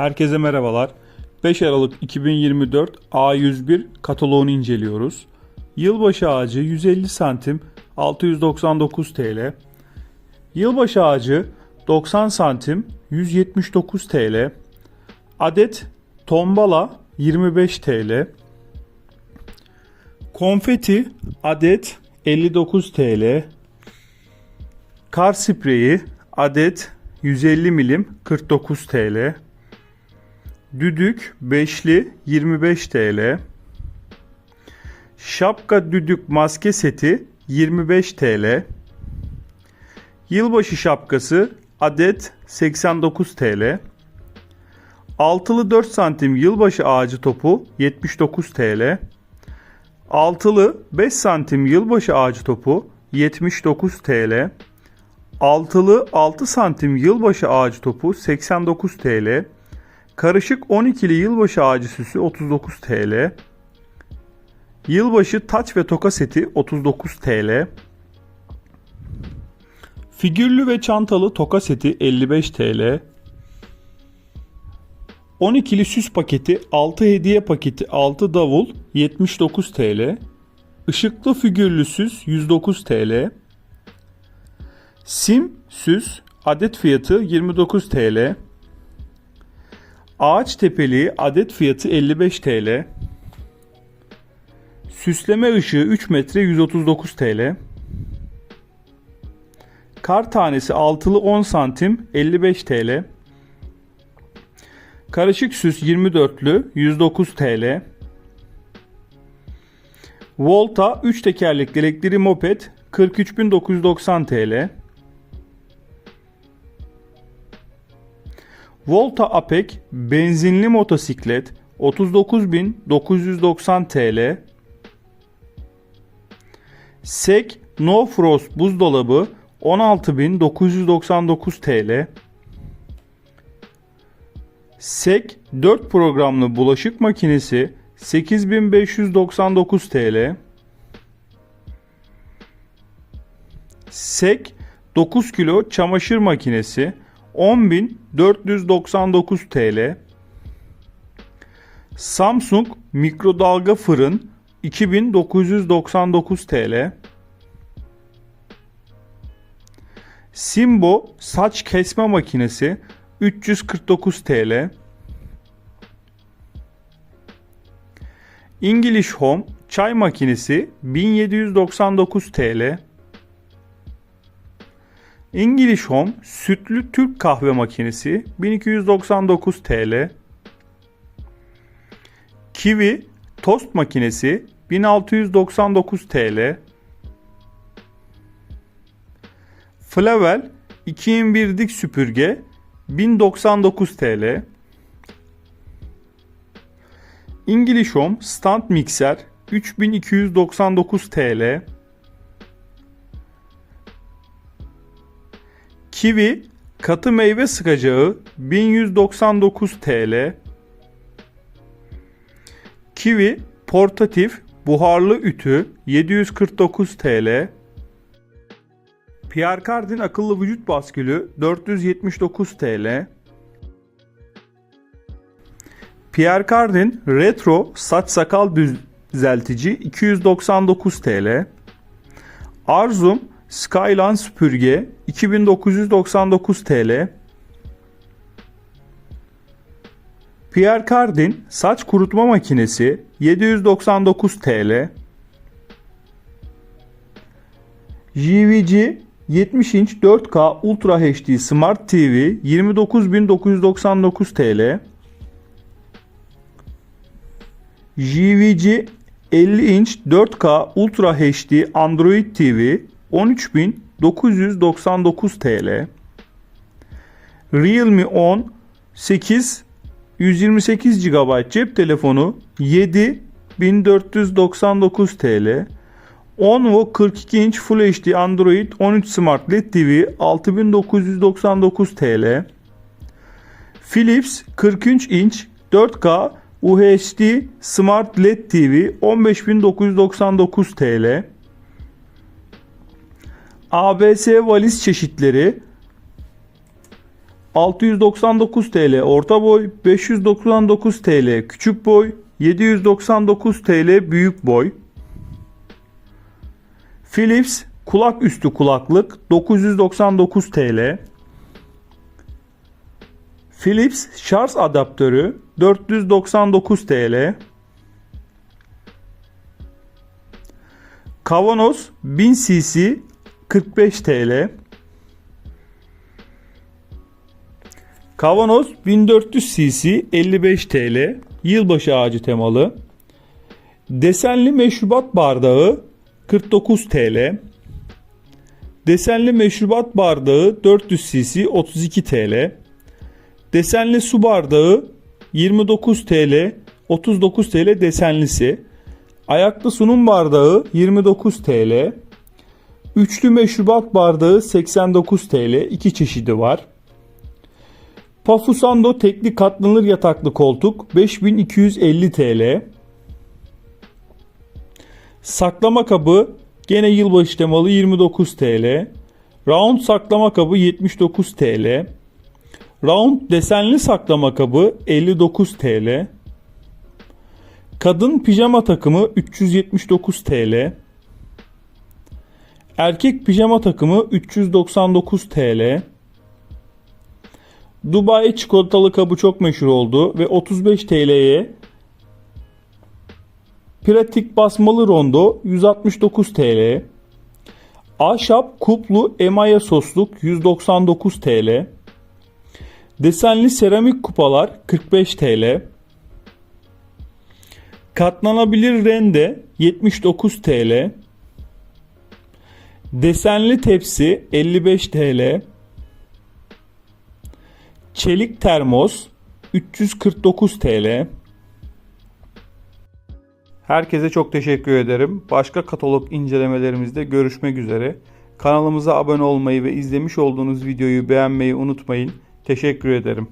Herkese merhabalar. 5 Aralık 2024 A101 kataloğunu inceliyoruz. Yılbaşı ağacı 150 santim 699 TL. Yılbaşı ağacı 90 santim 179 TL. Adet tombala 25 TL. Konfeti adet 59 TL. Kar spreyi adet 150 milim 49 TL. Düdük beşli 25 TL. Şapka düdük maske seti 25 TL. Yılbaşı şapkası adet 89 TL. Altılı 4 santim yılbaşı ağacı topu 79 TL. Altılı 5 santim yılbaşı ağacı topu 79 TL. Altılı 6 santim yılbaşı ağacı topu 89 TL. Karışık 12'li yılbaşı ağacı süsü 39 TL. Yılbaşı taç ve toka seti 39 TL. Figürlü ve çantalı toka seti 55 TL. 12'li süs paketi 6 hediye paketi 6 davul 79 TL. Işıklı figürlü süs 109 TL. Sim süs adet fiyatı 29 TL. Ağaç tepeliği adet fiyatı 55 TL. Süsleme ışığı 3 metre 139 TL. Kar tanesi altılı 10 santim 55 TL. Karışık süs 24'lü 109 TL. Volta 3 tekerlekli elektrikli moped 43.990 TL. Volta Apek benzinli motosiklet 39.990 TL. Sek No Frost buzdolabı 16.999 TL. Sek 4 programlı bulaşık makinesi 8599 TL. Sek 9 kilo çamaşır makinesi 10.499 TL. Samsung mikrodalga fırın 2999 TL. Simbo saç kesme makinesi 349 TL. English Home çay makinesi 1799 TL. English Home sütlü Türk kahve makinesi 1299 TL. Kiwi tost makinesi 1699 TL. Flavel 2 in 1 dik süpürge 1099 TL. English Home stand mikser 3299 TL. Kiwi katı meyve sıkacağı 1199 TL. Kiwi portatif buharlı ütü 749 TL. Pierre Cardin akıllı vücut baskülü 479 TL. Pierre Cardin retro saç sakal düzeltici 299 TL. Arzum Skyline süpürge 2999 TL. Pierre Cardin saç kurutma makinesi 799 TL. JVC 70 inç 4K Ultra HD Smart TV 29999 TL. JVC 50 inç 4K Ultra HD Android TV 13.999 TL. Realme 10 8 128 GB cep telefonu 7499 TL. Onvo 42 inç Full HD Android 13 Smart LED TV 6999 TL. Philips 43 inç 4K UHD Smart LED TV 15999 TL. ABS valiz çeşitleri 699 TL orta boy, 599 TL küçük boy, 799 TL büyük boy. Philips kulak üstü kulaklık 999 TL. Philips şarj adaptörü 499 TL. Kavanoz 1000 cc 45 TL. Kavanoz 1400 cc 55 TL. Yılbaşı ağacı temalı. Desenli meşrubat bardağı 49 TL. Desenli meşrubat bardağı 400 cc 32 TL. Desenli su bardağı 29 TL 39 TL desenlisi. Ayaklı sunum bardağı 29 TL. Üçlü meşrubat bardağı 89 TL. iki çeşidi var. Pafusando tekli katlanır yataklı koltuk 5250 TL. Saklama kabı gene yılbaşı temalı 29 TL. Round saklama kabı 79 TL. Round desenli saklama kabı 59 TL. Kadın pijama takımı 379 TL. Erkek pijama takımı 399 TL. Dubai çikolatalı kabı çok meşhur oldu ve 35 TL'ye pratik basmalı rondo 169 TL. Ahşap kuplu emaye sosluk 199 TL. Desenli seramik kupalar 45 TL. Katlanabilir rende 79 TL. Desenli tepsi 55 TL. Çelik termos 349 TL. Herkese çok teşekkür ederim. Başka katalog incelemelerimizde görüşmek üzere. Kanalımıza abone olmayı ve izlemiş olduğunuz videoyu beğenmeyi unutmayın. Teşekkür ederim.